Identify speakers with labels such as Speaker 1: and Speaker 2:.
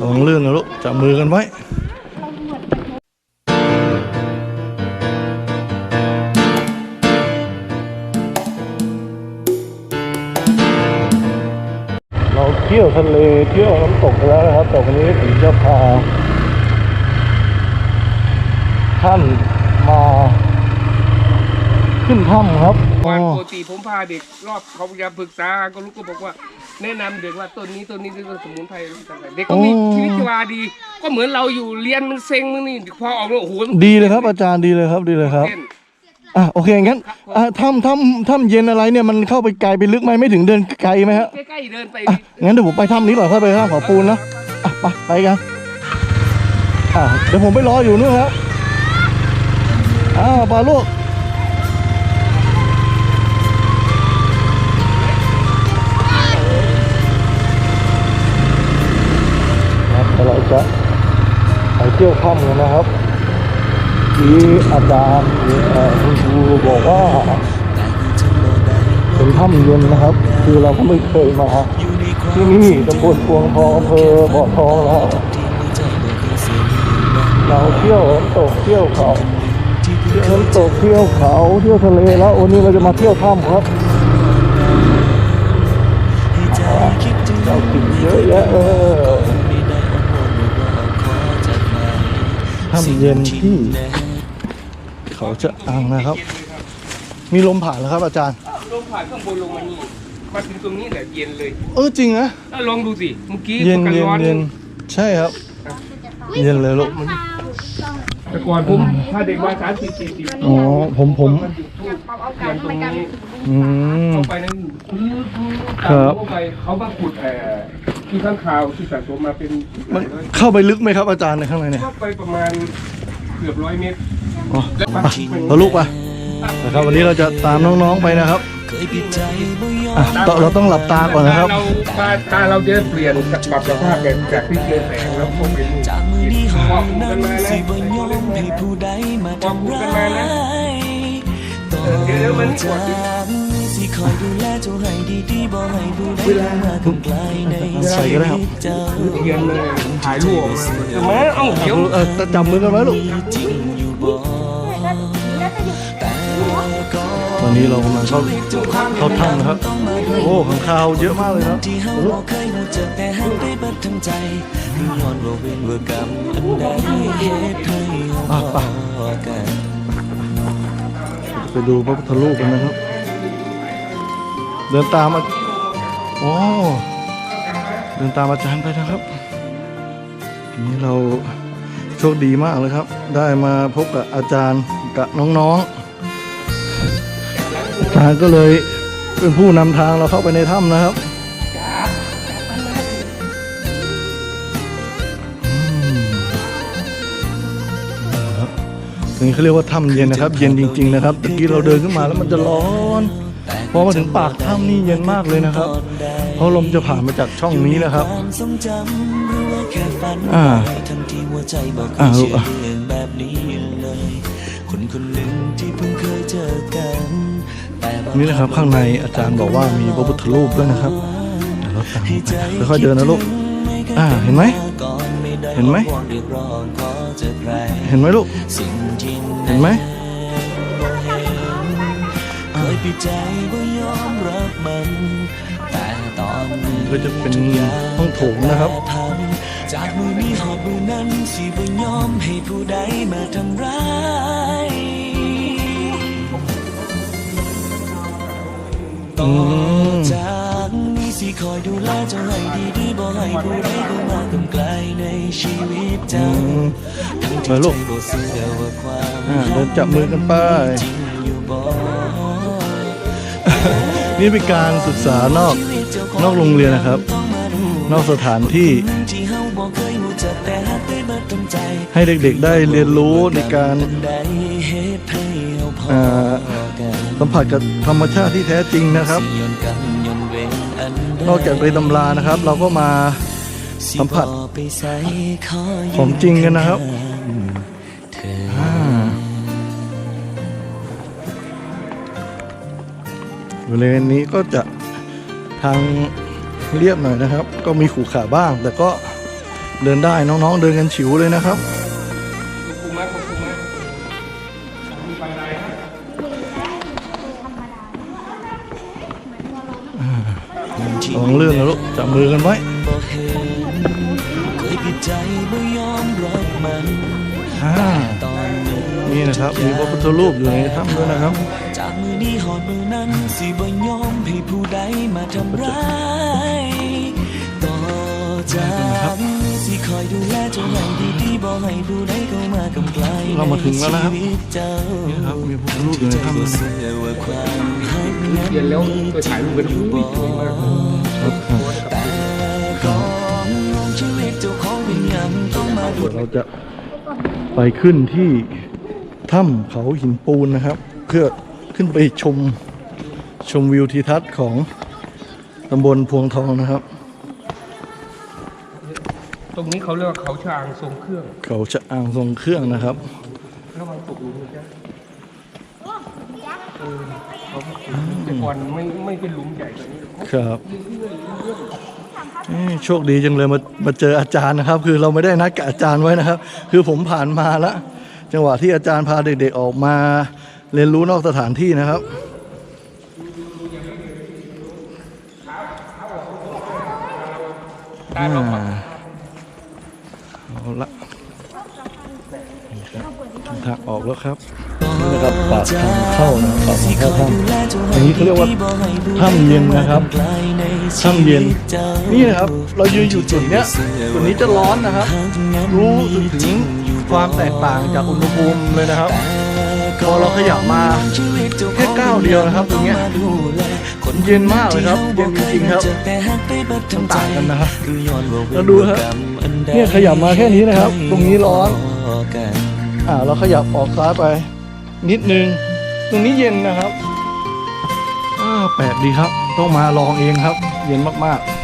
Speaker 1: ลองลื่นนะลูกจับมือกันไว้เราเที่ยวทะเลเที่ยวน้ำตกแล้วนะครับต่วันนี้ผมจะพาท่านมา ขึ้นถ้ำครับ
Speaker 2: วัน
Speaker 1: อ๋อ
Speaker 2: ปกติผมพาเด็กรอบเขาจะปรึกษาก็ลูกก็บอกว่า แนะนำเด็กว่าต้นนี้ต้นนี้ต้นสมุนไพรต่างๆเด็กก็มีชีวิตชีวาดี ก็เหมือนเราอยู่เรียนมันเซ็งมันนี่พอออกแล้วโอ้โห
Speaker 1: ดีเลยครับอาจารย์ดีเลยครับดีเลยครับ
Speaker 2: เต้น
Speaker 1: อะโอเคงั้นอะถ้ำถ้ำถ้ำเย็นอะไรเนี่ยมันเข้าไปไกลไปลึกไหมไม่ถึงเดินไกลไหมฮะ
Speaker 2: ใกล้ๆเดินไป
Speaker 1: อะงั้นเดี๋ยวผมไปถ้ำนี้ก่อนค่อยไปถ้ำเขาปูนนะอะไปไปกันอะเดี๋ยวผมไปรออยู่นู่นครับอ้าวปลาลูก เที่ยวถ้ำกันนะครับที่อาจารย์คุณครูบอกว่าเป็นถ้ำเย็นนะครับ คือเราก็ไม่เคยมาที่นี่ตำบลพวงทองอำเภอบ่อทองนะครับเราเที่ยวตกเที่ยวเขาเที่ยวตกเที่ยวเขาเที่ยวทะเลแล้ววันนี้เราจะมาเที่ยวถ้ำครับเจ้าสิ่งเยอะแยะเออ ถ้ำเย็นที่ เขาจะอังนะครับ มีลมผ่านแล้วครับอาจารย์
Speaker 2: ลงผ่านข้างบนลงมานี่มาถึงตรงนี้แหละเย็นเลย
Speaker 1: เออจริงนะ
Speaker 2: ถ้าลองดูสิเมื่อกี้
Speaker 1: เย็น
Speaker 2: ปกติ
Speaker 1: เย็น
Speaker 2: ร้อน
Speaker 1: เย็นใช่ครับ เย็นเลยลูก
Speaker 2: แต่ก่อนผมพาเด็กมาสามสิบสี่สิบ
Speaker 1: อ๋อผมผม
Speaker 2: มันจุดทูบเทียนตรงนี้
Speaker 1: อืม
Speaker 2: เข้าไปนั่นพื้นพื้น
Speaker 1: ครับ
Speaker 2: เข้าไปเขามาขุดเอ่อ ที่ข้างคาวที่สะสมมาเป็น
Speaker 1: มันเข้าไปลึกไหมครับอาจารย์ในข้างในเนี่ย
Speaker 2: เข้าไปประมาณเกือบร้อยเมตร
Speaker 1: อ๋อ
Speaker 2: แล้ว
Speaker 1: ไปเอาลูกไปนะครับวันนี้เราจะตามน้องๆไปนะครับอะต่อเราต้องหลับตาก่อนนะครับ
Speaker 2: ตาเราตาตาเราจะเปลี่ยนจากปรับสภาพแบบจากที่เจอแสงแล้วพบเป็นพอขุดกันมานะพอขุดกันมานะเออเดี๋ยวมันกด
Speaker 3: สิ คอยดูแลเจ้าให้ดีๆบ่ให้ผู้ใดเข้ามาทำไกลใน
Speaker 1: ใส่ก็ได้ครับ
Speaker 3: เจ้า
Speaker 2: เทียนเลยถ่ายรูปออกมาเออแม่เอ้าเดี๋ยว
Speaker 1: เออจับมือกันไว้ลูก
Speaker 3: จริงอยู่บ่แต่ก็
Speaker 1: ตอนนี้เรากำลังเข้าเข้าถ้ำนะครับ โอ้ขังคาวเยอะมากเลยครับ
Speaker 3: ที่เฮาบ่เคยรู้จักแต่หักได้เบิดทั้งใจคือย้อนว่าเว้นว่ากรรมอันใดเหตุให้เฮาพอกัน
Speaker 1: ไปดูพระพุทธรูปกันนะครับ เดินตามอาโอ้เดินตามอาจารย์ไปนะครับนี้เราโชคดีมากเลยครับ ได้มาพบกับอาจารย์กับน้องๆอาจารย์ก็เลยเป็นผู้นำทางเราเข้าไปในถ้ำนะครับอืมครับตรงนี้เขาเรียกว่าถ้ำเย็นนะครับ เย็นจริง ๆ นะครับตะกี้เราเดินขึ้นมาแล้วมันจะร้อน พอมาถึงปากถ้ำนี่เย็นมากเลยนะครับ เพราะลมจะผ่านมาจากช่องนี้นะครับ
Speaker 3: ความทรงจำหรือว่าแค่ฝัน
Speaker 1: อ่า
Speaker 3: ไปทั้งที่หัวใจบอกเค
Speaker 1: อ่ายลู
Speaker 3: เชื่
Speaker 1: ก
Speaker 3: อ
Speaker 1: อะ
Speaker 3: เรื่องแบบนี้เลยคนคนหนึ่งที่เพิ่งเคยเจอกันแต่บาง
Speaker 1: นี่นะครับข้างในอาจารย์บอกว่ามีพระพุทธรูปด้วยนะครับเดี๋ยวเราตาม
Speaker 3: ให้ใจ
Speaker 1: ไปค่อยๆเดินนะลูกอ่าเห็นไหม
Speaker 3: ก่อนไม่ได้
Speaker 1: เห็นไหม
Speaker 3: อ้อนวอนเรียกร้องขอเจอใคร
Speaker 1: เห็นไหมลูก
Speaker 3: สิ่งที่
Speaker 1: เห็นไหม
Speaker 3: เค ยปิดใจว่ายอมรับมันแต่ตอนนี้
Speaker 1: ก็จะเป็นห้องโถงนะครับ
Speaker 3: พันจากมือนี้หอบมือนั้นสิบ่ยอมให้ผู้ใดมาทำร้าย
Speaker 1: อืม
Speaker 3: จากนี้สิคอยดูแลเจ้าให้ดีๆบ่ให้ผู้ใดเข้ามาทำไกลในชีวิต
Speaker 1: อื
Speaker 3: เจ้ามทั้ง
Speaker 1: ไป
Speaker 3: ที่
Speaker 1: ลู
Speaker 3: ใจ
Speaker 1: ก
Speaker 3: บ่เสื่อว่าความ
Speaker 1: อ่าเดินจับมือกันไป
Speaker 3: จริงอยู่บ่
Speaker 1: นี่เป็นการศึกษานอกนอกโรงเรียนนะครับ นอกสถานที่
Speaker 3: ให้
Speaker 1: เด็กๆได้เรียนรู้ในการสัมผัสกับธรรมชาติที่แท้จริงนะครับ
Speaker 3: นอ
Speaker 1: กจากในตำรานะครับ เราก็มาสัมผัส
Speaker 3: สิบ่ไปใส่ขอยื
Speaker 1: ของจริงกันนะครับ บริเวณนี้ก็จะทางเรียบหน่อยนะครับ ก็มีขูขาบ้าง แต่ก็เดินได้น้องๆ เดินกันฉิวเลยนะครับลองเลื่อนนะลูกจับมือกันไว้
Speaker 3: คยผิดใจไม่ยอมรักมันนี่นะ
Speaker 1: ครับ มีพระพุทธรูปอยู่ในถ้ำด้วยนะครับ
Speaker 3: มือนี้หอดมือนั้นสิบ่ยอมให้ผู้ใดมาทำร้ายต่อจากนี้สิคอยดูแลเจ้าให้ดีๆบ่ให้ผู้ใดเข้ามากำไกล
Speaker 1: เรามาถึงแล้วนะครับ
Speaker 3: ใชีวิตเจ้า
Speaker 1: นี่นะครับมีพระพุทธรูปอยู่ใน
Speaker 3: ใจ
Speaker 1: ถ้ำ
Speaker 3: บ่
Speaker 1: ด้วยนะ
Speaker 3: เชื่อว่าความรักนั้น
Speaker 2: เย็นแล้วไปถ่ายรูปกันอุ้ยสวยมาก
Speaker 1: ครับครับ
Speaker 3: แต่ก่อนชีวิตเจ้าของเป็นหยังต้องมาดู
Speaker 1: เดี๋ยวเราจะไปขึ้นที่ถ้ำเขาหินปูนนะครับ เพื่อ ขึ้นไปชมชมวิวทิวทัศน์ของตำบลพวงทองนะครับ
Speaker 2: ตรงนี้เขาเรียกว่าเขาช้างทรงเครื่อง
Speaker 1: เขาชะอางทรงเครื่องนะครับ
Speaker 2: ระวังตกหลุมนะจ๊ะเออเขาขุดแต่ก่อนไม่ไม่เป็นหลุมใหญ่แบบนี้
Speaker 1: ครับเอ้ยโชคดีจังเลยมามาเจออาจารย์นะครับ คือเราไม่ได้นัดกับอาจารย์ไว้นะครับ คือผมผ่านมาแล้วจังหวะที่อาจารย์พาเด็กๆออกมา เรียนรู้นอกสถานที่นะครับ
Speaker 2: ได้เรา
Speaker 1: อ่าเอาละนี่ครับทางออกแล้วครับนี่นะครับปากทางเข้านะปากทางเข้าถ้ำอันนี้เขาเรียกว่าถ้ำเย็นนะครับถ้ำเย็น นี่นะครับ เรายืนอยู่จุดเนี้ยจุดนี้จะร้อนนะครับ รู้สึกถึงความแตกต่างจากอุณหภูมิเลยนะครับ พอเราขยับมาแค่ก้าวเดียวนะครับตรงเนี้ยเย็นมากเลยครับเย็นจริงๆครับมันต่างกันนะครับแล้วดูครับเนี่ยขยับมาแค่นี้นะครับ ตรงนี้ร้อนอ่าเราขยับออกซ้ายไป นิดนึง ตรงนี้เย็นนะครับอ่าแปลกดีครับ ต้องมาลองเองครับ เย็นมากๆ